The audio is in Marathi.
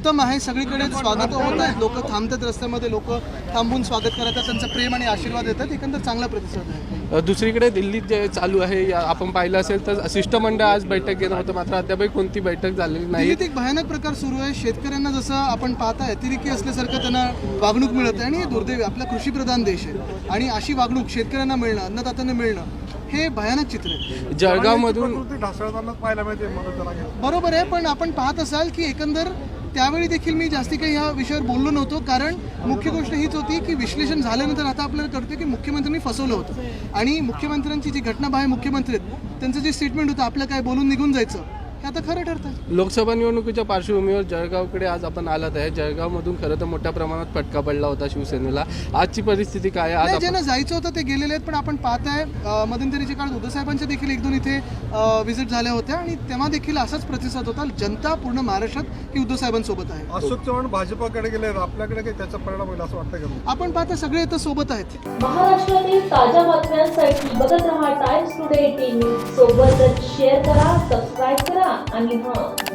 उत्तम आहे. सगळीकडे स्वागत होत आहेत लोक थांबतात रस्त्यामध्ये लोक थांबून स्वागत करतात. त्यांचा प्रेम आणि आशीर्वाद देतात एकंदर चांगला प्रतिसाद आहे. दुसरीकडे दिल्लीत जे चालू आहे या- आपण पाहिलं असेल तर शिष्टमंडळ आज बैठक घेणं होतं. मात्र अद्यापही कोणती बैठक झालेली नाही. एक भयानक प्रकार सुरू आहे. शेतकऱ्यांना जसं आपण पाहताय अतिरेकी असल्यासारखं त्यांना वागणूक मिळत आहे. आणि हे दुर्दैवी आपला कृषीप्रधान देश आहे. आणि अशी वागणूक शेतकऱ्यांना मिळणं अन्नदात्यांना मिळणं हे भयानक चित्र आहे. जळगावमधून पाहायला मिळते. बरोबर आहे. पण आपण पाहत असाल की एकंदर त्यावेळी देखील मी जास्ती काही ह्या विषयावर बोललो नव्हतो. कारण मुख्य गोष्ट हीच होती की विश्लेषण झाल्यानंतर आता आपल्याला कळतं की मुख्यमंत्र्यांनी फसवलं होतं. आणि मुख्यमंत्र्यांची जी घटना बाहेर मुख्यमंत्री आहेत त्यांचं जे स्टेटमेंट होतं आपलं काय बोलून निघून जायचं. हे आता खरं ठरतं लोकसभा निवडणुकीच्या पार्श्वभूमीवर जळगावकडे आज आपण आलात आहे. जळगावमधून खरं तर मोठ्या प्रमाणात फटका पडला होता शिवसेनेला. आजची परिस्थिती काय आहे? आज नाही ज्यांना जायचं होतं ते गेलेले आहेत पण आपण पाहताय अं, मध्यंतरीच्या काळात उद्धवसाहेबांच्या देखील एक दोन इथे व्हिजिट झाल्या होत्या आणि तेव्हा देखील असाच प्रतिसाद होता. जनता पूर्ण महाराष्ट्रात ही उद्धवसाहेबांसोबत आहे. अशोक चव्हाण भाजपाकडे गेले आपल्याकडे काही त्याचा परिणाम होईल असं वाटतं का आपण पाहता सगळे इथं सोबत आहेत. महाराष्ट्रातील ताज्या बातम्यांसाठी बघत रहा टाइम्स टुडे टीव्ही सोबतच शेअर करा. सबस्क्राईब करा आणि